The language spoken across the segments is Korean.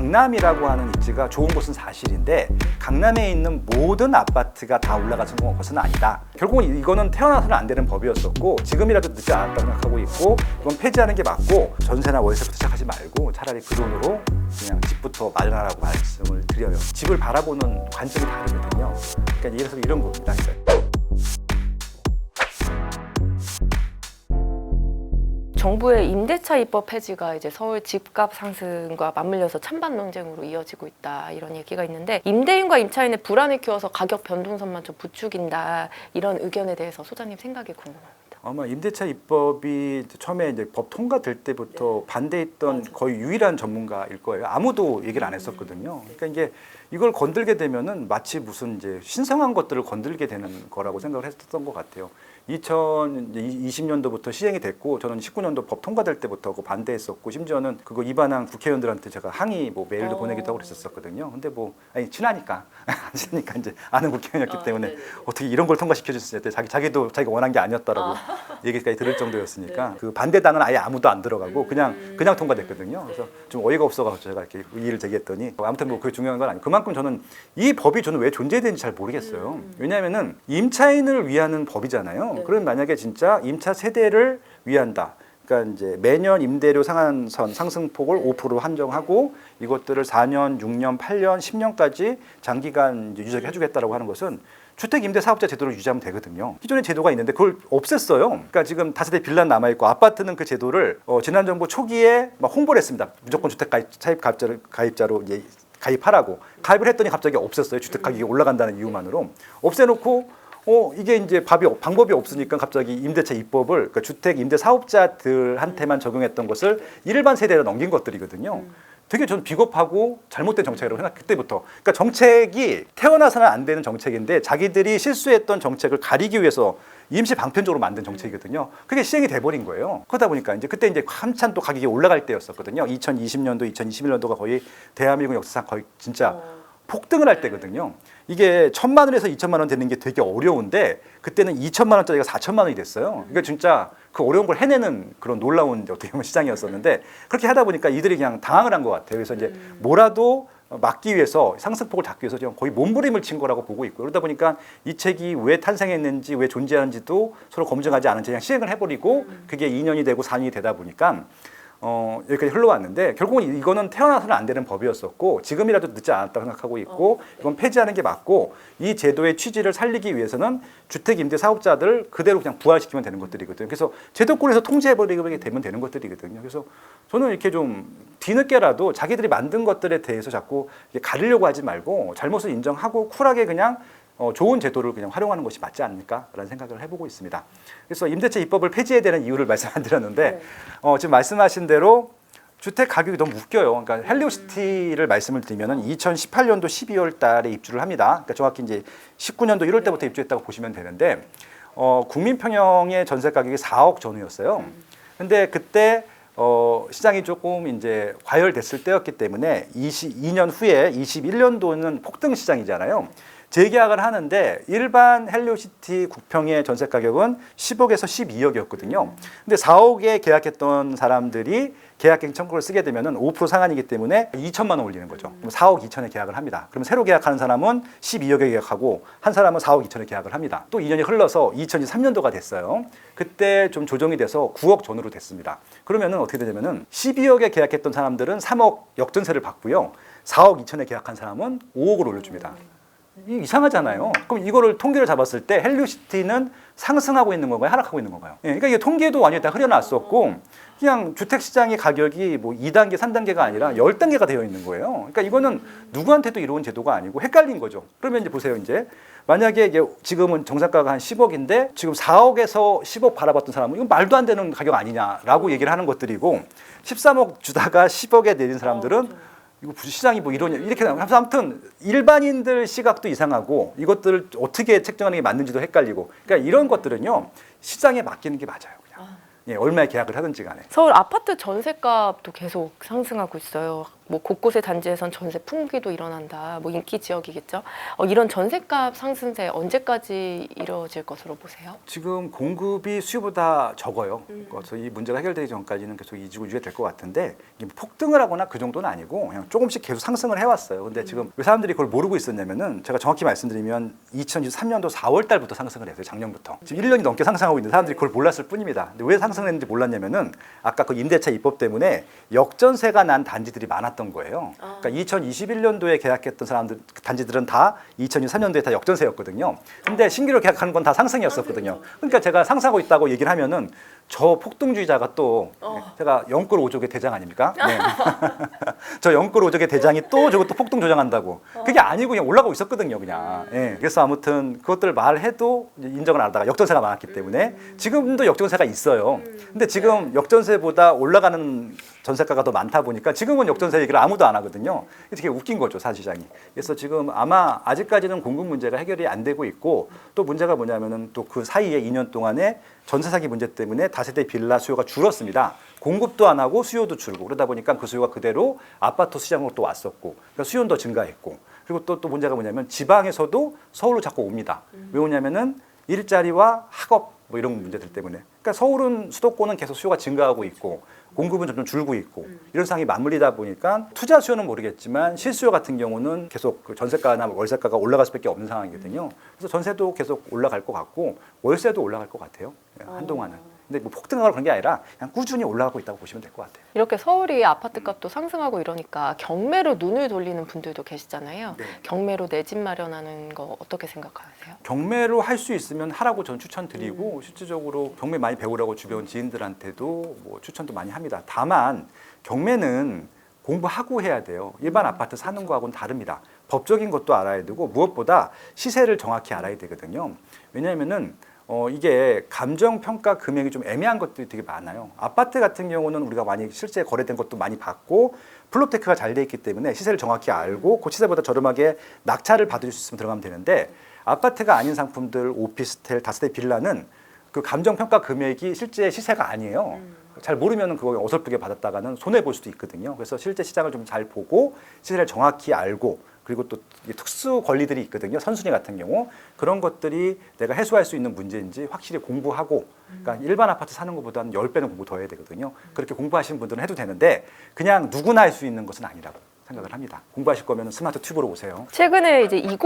강남이라고 하는 입지가 좋은 곳은 사실인데 강남에 있는 모든 아파트가 다 올라가는 것은 아니다. 결국은 이거는 태어나서는 안 되는 법이었었고 지금이라도 늦지 않았다고 생각하고 있고 이건 폐지하는 게 맞고 전세나 월세부터 시작하지 말고 차라리 그 돈으로 그냥 집부터 마련하라고 말씀을 드려요. 집을 바라보는 관점이 다르거든요. 그러니까 예를 들어서 이런 겁니다. 정부의 임대차 입법 폐지가 이제 서울 집값 상승과 맞물려서 찬반 논쟁으로 이어지고 있다 이런 얘기가 있는데 임대인과 임차인의 불안을 키워서 가격 변동선만 좀 부추긴다 이런 의견에 대해서 소장님 생각이 궁금합니다. 아마 임대차 입법이 처음에 이제 법 통과될 때부터 반대했던 거의 유일한 전문가일 거예요. 아무도 얘기를 안 했었거든요. 그러니까 이게 이걸 건들게 되면은 마치 무슨 이제 신성한 것들을 건들게 되는 거라고 생각을 했었던 것 같아요. 2020년도부터 시행이 됐고 저는 19년도 법 통과될 때부터 그 반대했었고 심지어는 그거 위반한 국회의원들한테 제가 항의 뭐 메일도 어. 보내기도 하고 그랬었거든요. 근데 뭐 아니 친하니까 안 친하니까 이제 아는 국회의원이었기 아, 때문에 네네네. 어떻게 이런 걸 통과시켜 줬을 때 자기 자기도 자기가 원한 게 아니었다라고 얘기까지 들을 정도였으니까 그 반대당은 아예 아무도 안 들어가고 그냥 그냥 통과됐거든요. 그래서 좀 어이가 없어가지고 제가 이렇게 이의를 제기했더니 뭐 아무튼 뭐 그게 중요한 건 아니고 그만큼 저는 이 법이 저는 왜 존재되는지 잘 모르겠어요. 왜냐하면은 임차인을 위하는 법이잖아요. 네. 그럼 만약에 진짜 임차 세대를 위한다. 그러니까 이제 매년 임대료 상한선 상승폭을 5% 한정하고 이것들을 4년, 6년, 8년, 10년까지 장기간 유지하게 해주겠다라고 하는 것은 주택 임대 사업자 제도를 유지하면 되거든요. 기존의 제도가 있는데 그걸 없앴어요. 그러니까 지금 다세대 빌라 남아 있고 아파트는 그 제도를 어, 지난 정부 초기에 막 홍보를 했습니다. 무조건 주택 가입 차입 가입자를 가입자로 이제 가입하라고 가입을 했더니 갑자기 없앴어요. 주택 가격이 올라간다는 이유만으로 없애놓고 어 이게 이제 밥이 없- 방법이 없으니까 갑자기 임대차 입법을 그러니까 주택 임대 사업자들한테만 적용했던 것을 일반 세대로 넘긴 것들이거든요. 되게 저는 비겁하고 잘못된 정책이라고 생각 그때부터. 그러니까 정책이 태어나서는 안 되는 정책인데 자기들이 실수했던 정책을 가리기 위해서 임시 방편적으로 만든 정책이거든요. 그게 시행이 돼버린 거예요. 그러다 보니까 이제 그때 이제 한참 또 가격이 올라갈 때였었거든요. 2020년도, 2021년도가 거의 대한민국 역사상 거의 진짜 폭등을 할 때거든요. 이게 천만 원에서 이천만 원 되는 게 되게 어려운데 그때는 이천만 원짜리가 사천만 원이 됐어요. 그러니까 진짜 그 어려운 걸 해내는 그런 놀라운 어떻게 보면 시장이었었는데 그렇게 하다 보니까 이들이 그냥 당황을 한 것 같아요. 그래서 이제 뭐라도 막기 위해서 상승폭을 잡기 위해서 지금 거의 몸부림을 친 거라고 보고 있고 그러다 보니까 이 책이 왜 탄생했는지 왜 존재하는지도 서로 검증하지 않은 채 그냥 시행을 해버리고 그게 2년이 되고 4년이 되다 보니까 어, 여기까지 흘러왔는데 결국은 이거는 태어나서는 안 되는 법이었었고 지금이라도 늦지 않았다고 생각하고 있고 이건 폐지하는 게 맞고 이 제도의 취지를 살리기 위해서는 주택 임대 사업자들 그대로 그냥 부활시키면 되는 것들이거든요. 그래서 제도권에서 통제해버리게 되면 되는 것들이거든요. 그래서 저는 이렇게 좀 뒤늦게라도 자기들이 만든 것들에 대해서 자꾸 가리려고 하지 말고 잘못을 인정하고 쿨하게 그냥 어, 좋은 제도를 그냥 활용하는 것이 맞지 않을까라는 생각을 해보고 있습니다. 그래서 임대차 입법을 폐지해야 되는 이유를 말씀 안 드렸는데 네. 어, 지금 말씀하신 대로 주택 가격이 너무 웃겨요. 그러니까 헬리오시티를 말씀을 드리면은 2018년도 12월 달에 입주를 합니다. 그러니까 정확히 이제 19년도 1월 때부터 입주했다고 보시면 되는데 어, 국민 평형의 전세 가격이 4억 전후였어요. 근데 그때 어, 시장이 조금 이제 과열됐을 때였기 때문에 22년 후에 21년도는 폭등 시장이잖아요. 재계약을 하는데 일반 헬리오시티 국평의 전세 가격은 10억에서 12억이었거든요. 근데 4억에 계약했던 사람들이 계약갱 청구를 쓰게 되면은 5% 상한이기 때문에 2천만 원 올리는 거죠. 그럼 4억 2천에 계약을 합니다. 그럼 새로 계약하는 사람은 12억에 계약하고 한 사람은 4억 2천에 계약을 합니다. 또 2년이 흘러서 2023년도가 됐어요. 그때 좀 조정이 돼서 9억 전후로 됐습니다. 그러면은 어떻게 되냐면은 12억에 계약했던 사람들은 3억 역전세를 받고요. 4억 2천에 계약한 사람은 5억을 올려줍니다. 이 이상하잖아요. 그럼 이거를 통계를 잡았을 때 헬리오시티는 상승하고 있는 건가요? 하락하고 있는 건가요? 예, 그러니까 이게 통계도 완전히 다 흐려놨었고 그냥 주택 시장의 가격이 뭐 2단계, 3단계가 아니라 10단계가 되어 있는 거예요. 그러니까 이거는 누구한테도 이로운 제도가 아니고 헷갈린 거죠. 그러면 이제 보세요. 이제 만약에 이게 지금은 정상가가 한 10억인데 지금 4억에서 10억 바라봤던 사람은 이건 말도 안 되는 가격 아니냐라고 얘기를 하는 것들이고 13억 주다가 10억에 내린 사람들은 이거 시장이 뭐 이러냐 이렇게. 그래서 아무튼 일반인들 시각도 이상하고 이것들을 어떻게 책정하는 게 맞는지도 헷갈리고 그러니까 이런 것들은요 시장에 맡기는 게 맞아요. 그냥 예, 얼마에 계약을 하든지 간에. 서울 아파트 전세값도 계속 상승하고 있어요. 뭐 곳곳의 단지에선 전세 풍기도 일어난다. 뭐 인기 지역이겠죠. 어, 이런 전세값 상승세 언제까지 이루어질 것으로 보세요? 지금 공급이 수요보다 적어요. 그래서 이 문제가 해결되기 전까지는 계속 이지고 유지가 될것 같은데 이게 뭐 폭등을 하거나 그 정도는 아니고 그냥 조금씩 계속 상승을 해왔어요. 근데 지금 왜 사람들이 그걸 모르고 있었냐면은 제가 정확히 말씀드리면 2023년도 4월 달부터 상승을 했어요. 작년부터. 지금 1년이 넘게 상승하고 있는데 사람들이 그걸 몰랐을 뿐입니다. 근데 왜 상승했는지 몰랐냐면은 아까 그 임대차 입법 때문에 역전세가 난 단지들이 많았던 거예요. 그러니까 2021년도에 계약했던 사람들 단지들은 다 2023년도에 다 역전세였거든요. 근데 신규로 계약하는 건 다 상승이었었거든요. 그러니까 제가 상승하고 있다고 얘기를 하면은 저 폭등주의자가 또 제가 영끌 오족의 대장 아닙니까? 네. 저 영끌 오족의 대장이 또 저것도 폭등 조장한다고. 그게 아니고 그냥 올라가고 있었거든요, 그냥. 예. 그래서 아무튼 그것들 말해도 인정을 안 하다가 역전세가 많았기 때문에 지금도 역전세가 있어요. 근데 지금 역전세보다 올라가는 전세가가 더 많다 보니까 지금은 역전세 얘기를 아무도 안 하거든요. 이게 되게 웃긴 거죠, 사시장이. 그래서 지금 아마 아직까지는 공급 문제가 해결이 안 되고 있고 또 문제가 뭐냐면은 또 그 사이에 2년 동안에 전세 사기 문제 때문에 다세대 빌라 수요가 줄었습니다. 공급도 안 하고 수요도 줄고 그러다 보니까 그 수요가 그대로 아파트 시장으로 또 왔었고 그러니까 수요는 더 증가했고 그리고 또 또 문제가 뭐냐면 지방에서도 서울로 자꾸 옵니다. 왜 오냐면은 일자리와 학업 뭐 이런 문제들 때문에. 그러니까 서울은 수도권은 계속 수요가 증가하고 있고 공급은 점점 줄고 있고 이런 상황이 맞물리다 보니까 투자 수요는 모르겠지만 실수요 같은 경우는 계속 그 전세가나 월세가가 올라갈 수밖에 없는 상황이거든요. 그래서 전세도 계속 올라갈 것 같고 월세도 올라갈 것 같아요. 예, 한동안은. 근데 뭐 폭등하고 그런 게 아니라 그냥 꾸준히 올라가고 있다고 보시면 될 것 같아요. 이렇게 서울이 아파트 값도 상승하고 이러니까 경매로 눈을 돌리는 분들도 계시잖아요. 네. 경매로 내 집 마련하는 거 어떻게 생각하세요? 경매로 할 수 있으면 하라고 저는 추천드리고 실질적으로 경매 많이 배우라고 주변 지인들한테도 뭐 추천도 많이 합니다. 다만 경매는 공부하고 해야 돼요. 일반 아파트 사는 거하고는 다릅니다. 법적인 것도 알아야 되고 무엇보다 시세를 정확히 알아야 되거든요. 왜냐하면은 어 이게 감정 평가 금액이 좀 애매한 것들이 되게 많아요. 아파트 같은 경우는 우리가 많이 실제 거래된 것도 많이 봤고 플로테크가 잘 돼 있기 때문에 시세를 정확히 알고 그 시세보다 저렴하게 낙찰을 받을 수 있으면 들어가면 되는데 아파트가 아닌 상품들 오피스텔 다세대 빌라는 그 감정 평가 금액이 실제 시세가 아니에요. 잘 모르면 그거 어설프게 받았다가는 손해 볼 수도 있거든요. 그래서 실제 시장을 좀 잘 보고 시세를 정확히 알고 그리고 또 특수 권리들이 있거든요. 선순위 같은 경우 그런 것들이 내가 해소할 수 있는 문제인지 확실히 공부하고 그러니까 일반 아파트 사는 것보다는 10배는 공부 더 해야 되거든요. 그렇게 공부하신 분들은 해도 되는데 그냥 누구나 할 수 있는 것은 아니라고 생각을 합니다. 공부하실 거면 스마트 튜브로 오세요. 최근에 이제 20,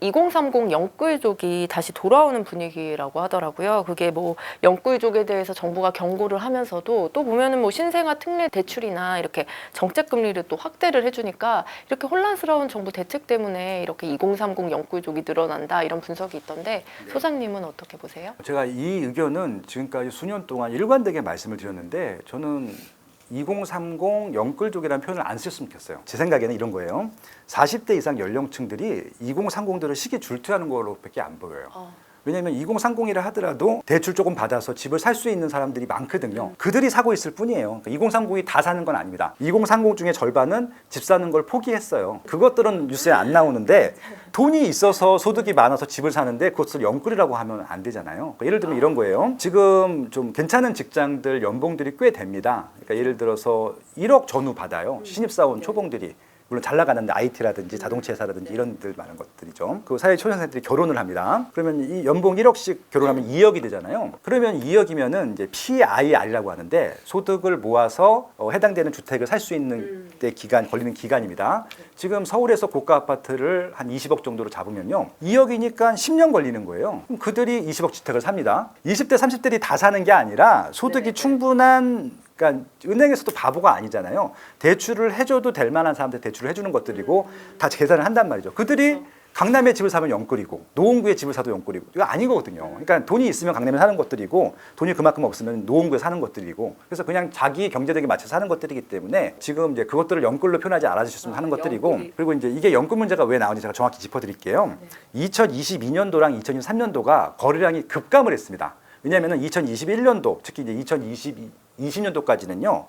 2030 영끌족이 다시 돌아오는 분위기라고 하더라고요. 그게 뭐 영끌족에 대해서 정부가 경고를 하면서도 또 보면은 뭐 신생아 특례 대출이나 이렇게 정책 금리를 또 확대를 해주니까 이렇게 혼란스러운 정부 대책 때문에 이렇게 2030 영끌족이 늘어난다 이런 분석이 있던데 소장님은 어떻게 보세요? 제가 이 의견은 지금까지 수년 동안 일관되게 말씀을 드렸는데 저는 2030 영끌족이라는 표현을 안 쓰셨으면 좋겠어요. 제 생각에는 이런 거예요. 40대 이상 연령층들이 2030들을 시기 줄투하는 걸로밖에 안 보여요. 왜냐하면 2030이라 하더라도 대출 조금 받아서 집을 살 수 있는 사람들이 많거든요. 그들이 사고 있을 뿐이에요. 그러니까 2030이 다 사는 건 아닙니다. 2030 중에 절반은 집 사는 걸 포기했어요. 그것들은 뉴스에 안 나오는데 돈이 있어서 소득이 많아서 집을 사는데 그것을 영끌이라고 하면 안 되잖아요. 그러니까 예를 들면 이런 거예요. 지금 좀 괜찮은 직장들 연봉들이 꽤 됩니다. 그러니까 예를 들어서 1억 전후 받아요. 신입사원 초봉들이. 물론 잘 나가는데 IT라든지 자동차 회사라든지 이런 들 많은 것들이죠. 그 사회 초년생들이 결혼을 합니다. 그러면 이 연봉 1억씩 결혼하면 2억이 되잖아요. 그러면 2억이면은 이제 PIR이라고 하는데 소득을 모아서 어, 해당되는 주택을 살 수 있는 때 기간 걸리는 기간입니다. 지금 서울에서 고가 아파트를 한 20억 정도로 잡으면요. 2억이니까 10년 걸리는 거예요. 그럼 그들이 20억 주택을 삽니다. 20대 30대들이 다 사는 게 아니라 소득이 충분한 그러니까 은행에서도 바보가 아니잖아요. 대출을 해줘도 될 만한 사람들 대출을 해주는 것들이고 다 계산을 한단 말이죠. 그들이 강남에 집을 사면 영끌이고 노원구에 집을 사도 영끌이고 이거 아니거든요. 그러니까 돈이 있으면 강남에 사는 것들이고 돈이 그만큼 없으면 노원구에 사는 것들이고 그래서 그냥 자기 경제력에 맞춰서 사는 것들이기 때문에 지금 이제 그것들을 영끌로 표현하지 않아주셨으면 하는 것들이고 영끌이. 그리고 이제 이게 연금 문제가 왜 나오는지 제가 정확히 짚어드릴게요. 2022년도랑 2023년도가 거래량이 급감을 했습니다. 왜냐하면 2021년도 특히 이제 2020 20년도까지는요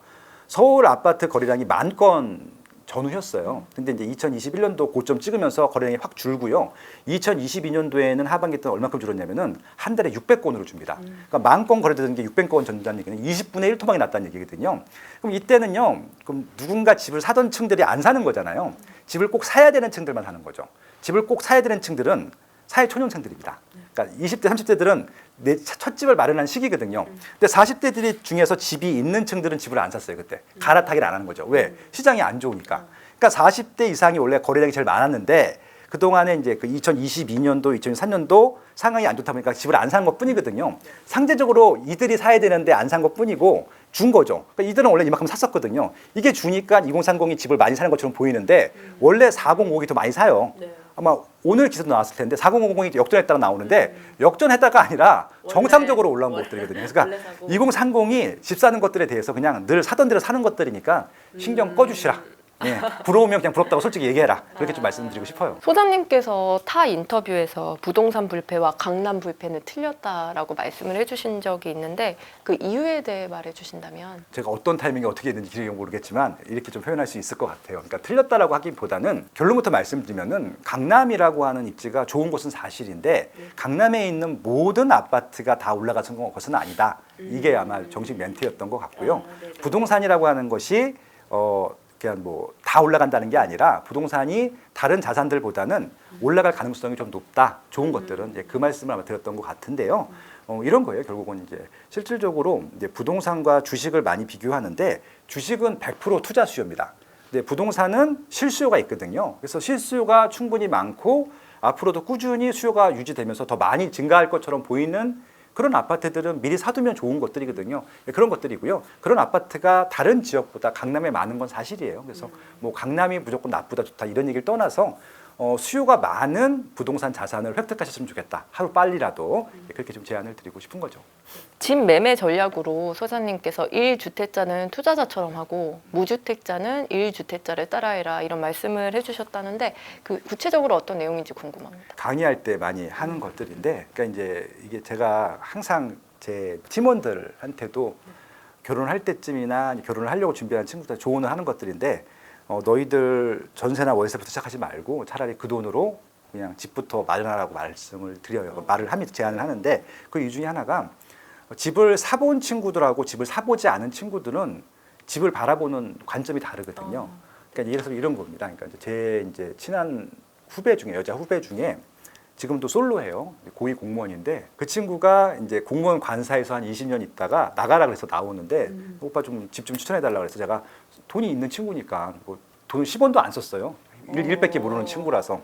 서울 아파트 거래량이 만 건 전후였어요. 근데 이제 2021년도 고점 찍으면서 거래량이 확 줄고요. 2022년도에는 하반기 때 얼마큼 줄었냐면은 한 달에 600건으로 줍니다. 그러니까 만 건 거래되는 게 600건 전다는 얘기는 20분의 1 토막이 났다는 얘기거든요. 그럼 이때는요. 그럼 누군가 집을 사던 층들이 안 사는 거잖아요. 집을 꼭 사야 되는 층들만 사는 거죠. 집을 꼭 사야 되는 층들은 사회 초년생들입니다. 그러니까 20대, 30대들은 내첫 집을 마련한 시기거든요. 근데 40대들이 중에서 집이 있는 층들은 집을 안 샀어요, 그때. 갈아타기를 안 하는 거죠. 왜? 시장이 안 좋으니까. 그러니까 40대 이상이 원래 거래량이 제일 많았는데 그동안에 이제 그 2022년도, 2023년도 상황이 안 좋다 보니까 집을 안 산 것 뿐이거든요. 상대적으로 이들이 사야 되는데 안 산 것 뿐이고 준 거죠. 그러니까 이들은 원래 이만큼 샀었거든요. 이게 주니까 2030이 집을 많이 사는 것처럼 보이는데 원래 4050이 더 많이 사요. 네. 아마 오늘 기사도 나왔을 텐데 4050이 역전했다가 나오는데 역전했다가 아니라 정상적으로 올라온 원래, 것들이거든요. 그러니까 사고. 2030이 집 사는 것들에 대해서 그냥 늘 사던 대로 사는 것들이니까 신경 꺼주시라. 예, 부러우면 그냥 부럽다고 솔직히 얘기해라. 그렇게 좀 말씀드리고 싶어요. 소장님께서 타 인터뷰에서 부동산 불패와 강남 불패는 틀렸다라고 말씀을 해주신 적이 있는데 그 이유에 대해 말해주신다면 제가 어떤 타이밍에 어떻게 했는지 기억이 모르겠지만 이렇게 좀 표현할 수 있을 것 같아요. 그러니까 틀렸다라고 하기보다는 결론부터 말씀드리면은 강남이라고 하는 입지가 좋은 곳은 사실인데 강남에 있는 모든 아파트가 다 올라가는 것은 아니다. 이게 아마 정식 멘트였던 것 같고요. 부동산이라고 하는 것이 어 그냥 뭐 다 올라간다는 게 아니라 부동산이 다른 자산들보다는 올라갈 가능성이 좀 높다. 좋은 것들은 이제 그 말씀을 아마 드렸던 것 같은데요. 어, 이런 거예요. 결국은 이제 실질적으로 이제 부동산과 주식을 많이 비교하는데 주식은 100% 투자 수요입니다. 근데 부동산은 실수요가 있거든요. 그래서 실수요가 충분히 많고 앞으로도 꾸준히 수요가 유지되면서 더 많이 증가할 것처럼 보이는 그런 아파트들은 미리 사두면 좋은 것들이거든요. 예, 그런 것들이고요. 그런 아파트가 다른 지역보다 강남에 많은 건 사실이에요. 그래서 뭐 강남이 무조건 나쁘다 좋다 이런 얘기를 떠나서 어, 수요가 많은 부동산 자산을 획득하셨으면 좋겠다. 하루 빨리라도 예, 그렇게 좀 제안을 드리고 싶은 거죠. 집 매매 전략으로 소장님께서 1주택자는 투자자처럼 하고 무주택자는 1주택자를 따라해라 이런 말씀을 해주셨다는데 그 구체적으로 어떤 내용인지 궁금합니다. 강의할 때 많이 하는 것들인데, 그러니까 이제 이게 제가 항상 제 팀원들한테도 결혼할 때쯤이나 결혼을 하려고 준비하는 친구들 조언을 하는 것들인데, 어, 너희들 전세나 월세부터 시작하지 말고 차라리 그 돈으로 그냥 집부터 마련하라고 말씀을 드려요. 말을 하면서 제안을 하는데 그 이유 중에 하나가 집을 사본 친구들하고 집을 사보지 않은 친구들은 집을 바라보는 관점이 다르거든요. 그러니까 예를 들어서 이런 겁니다. 그러니까 제 이제 친한 후배 중에 여자 후배 중에 지금도 솔로예요. 고위 공무원인데 그 친구가 이제 공무원 관사에서 한 20년 있다가 나가라 그래서 나오는데 오빠 좀집좀 추천해 달라 그래서 제가 돈이 있는 친구니까 뭐돈 10원도 안 썼어요. 일, 일밖에 모르는 친구라서.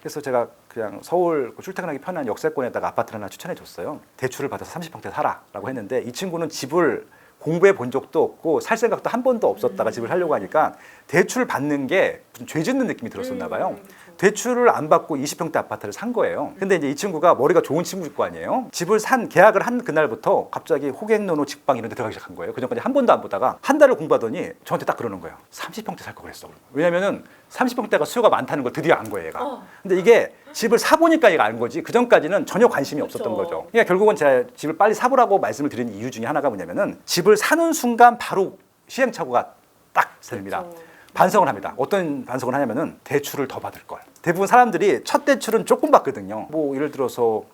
그래서 제가 그냥 서울 그 출퇴근하기 편한 역세권에다가 아파트를 하나 추천해 줬어요. 대출을 받아서 30평대 사라라고 했는데 이 친구는 집을 공부해 본 적도 없고 살 생각도 한 번도 없었다가 집을 살려고 하니까 대출 받는 게 무슨 죄 짓는 느낌이 들었었나 봐요. 대출을 안 받고 20평대 아파트를 산 거예요. 근데 이제 이 친구가 머리가 좋은 친구일 거 아니에요. 집을 산 계약을 한 그날부터 갑자기 호갱노노 직방 이런 데 들어가기 시작한 거예요. 그전까지 한 번도 안 보다가 한 달을 공부하더니 저한테 딱 그러는 거예요. 30평대 살 거 그랬어. 왜냐면은 30평대가 수요가 많다는 걸 드디어 안 거예요, 얘가. 근데 이게 집을 사보니까 얘가 안 거지. 그 전까지는 전혀 관심이 없었던 그쵸. 거죠. 그러니까 결국은 제가 집을 빨리 사보라고 말씀을 드리는 이유 중에 하나가 뭐냐면은 집을 사는 순간 바로 시행착오가 딱 생깁니다. 반성을 합니다. 어떤 반성을 하냐면은 대출을 더 받을 걸. 대부분 사람들이 첫 대출은 조금 받거든요. 뭐 예를 들어서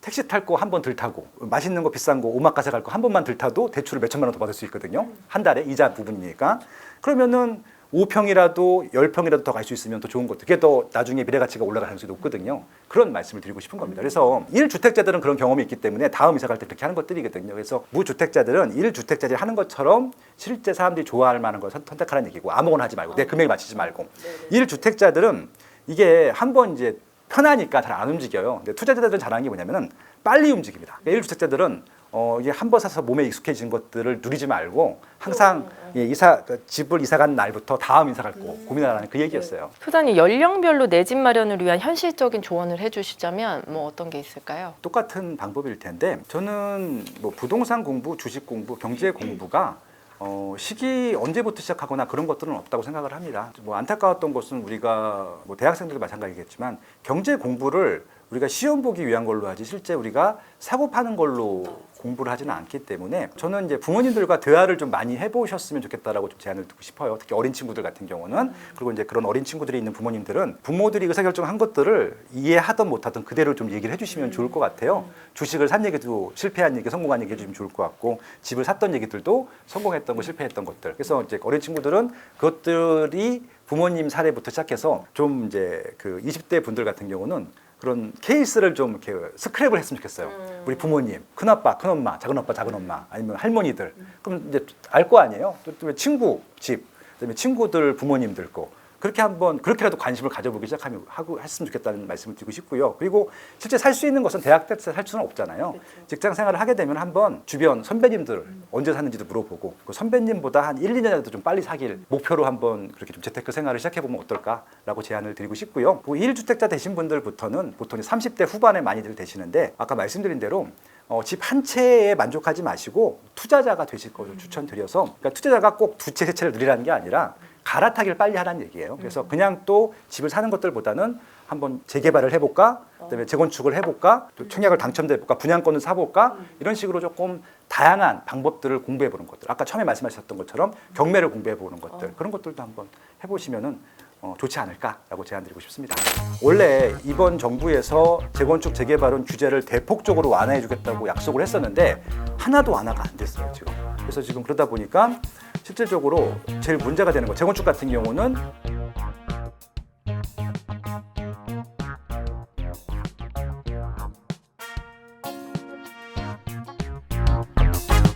택시 탈 거 한 번 들 타고 맛있는 거 비싼 거 오마카세 갈 거 한 번만 들 타도 대출을 몇 천만 원 더 받을 수 있거든요. 한 달에 이자 부분이니까. 그러면은 5평이라도 10평이라도 더 갈 수 있으면 더 좋은 것도 그게 더 나중에 미래 가치가 올라갈 가능성이 높거든요. 그런 말씀을 드리고 싶은 겁니다. 그래서 1주택자들은 그런 경험이 있기 때문에 다음 이사 갈 때 그렇게 하는 것들이거든요. 그래서 무주택자들은 1주택자들이 하는 것처럼 실제 사람들이 좋아할 만한 걸 선- 선택하라는 얘기고 아무거나 하지 말고 내 금액에 맞추지 말고 1주택자들은 이게 한번 이제 편하니까 잘 안 움직여요. 근데 투자자들은 잘하는 게 뭐냐면은 빨리 움직입니다. 그러니까 1주택자들은 어, 이게 한번 사서 몸에 익숙해진 것들을 누리지 말고 항상 예, 이사 그 집을 이사 간 날부터 다음 이사 갈 거 고민하라는 그 얘기였어요. 소장님 연령별로 내 집 마련을 위한 현실적인 조언을 해주시자면 뭐 어떤 게 있을까요? 똑같은 방법일 텐데 저는 뭐 부동산 공부, 주식 공부, 경제 공부가 어, 시기 언제부터 시작하거나 그런 것들은 없다고 생각을 합니다. 뭐 안타까웠던 것은 우리가 뭐 대학생들도 마찬가지겠지만 경제 공부를 우리가 시험 보기 위한 걸로 하지 실제 우리가 사고 파는 걸로 공부를 하지는 않기 때문에 저는 이제 부모님들과 대화를 좀 많이 해보셨으면 좋겠다라고 좀 제안을 듣고 싶어요. 특히 어린 친구들 같은 경우는 그리고 이제 그런 어린 친구들이 있는 부모님들은 부모들이 의사결정한 것들을 이해하든 못하든 그대로 좀 얘기를 해주시면 좋을 것 같아요. 주식을 산 얘기도 실패한 얘기, 성공한 얘기 해주시면 좋을 것 같고 집을 샀던 얘기들도 성공했던 거, 실패했던 것들. 그래서 이제 어린 친구들은 그것들이 부모님 사례부터 시작해서 좀 이제 그 20대 분들 같은 경우는 그런 케이스를 좀 이렇게 스크랩을 했으면 좋겠어요. 우리 부모님, 큰 아빠, 큰 엄마, 작은 아빠, 작은 엄마, 아니면 할머니들. 그럼 이제 알 거 아니에요? 또, 또 친구 집, 그다음에 친구들 부모님들 거. 그렇게 한번 그렇게라도 관심을 가져보기 시작하면 하고 했으면 좋겠다는 말씀을 드리고 싶고요. 그리고 실제 살 수 있는 것은 대학 때 살 수는 없잖아요. 직장 생활을 하게 되면 한번 주변 선배님들 언제 사는지도 물어보고 그 선배님보다 한 1, 2년이라도 좀 빨리 사길 목표로 한번 그렇게 좀 재테크 생활을 시작해 보면 어떨까라고 제안을 드리고 싶고요. 그 1주택자 되신 분들부터는 보통 30대 후반에 많이들 되시는데 아까 말씀드린 대로 어, 집 한 채에 만족하지 마시고 투자자가 되실 것을 추천드려서 그러니까 투자자가 꼭 두 채, 세 채를 누리라는 게 아니라 갈아타기를 빨리 하라는 얘기예요. 그래서 그냥 또 집을 사는 것들보다는 한번 재개발을 해볼까, 그다음에 재건축을 해볼까, 또 청약을 당첨돼 볼까, 분양권을 사볼까? 이런 식으로 조금 다양한 방법들을 공부해 보는 것들. 아까 처음에 말씀하셨던 것처럼 경매를 공부해 보는 것들. 그런 것들도 한번 해보시면은 어, 좋지 않을까라고 제안드리고 싶습니다. 원래 이번 정부에서 재건축 재개발은 규제를 대폭적으로 완화해주겠다고 약속을 했었는데 하나도 완화가 안 됐어요 지금. 그래서 지금 그러다 보니까 실질적으로 제일 문제가 되는 거 재건축 같은 경우는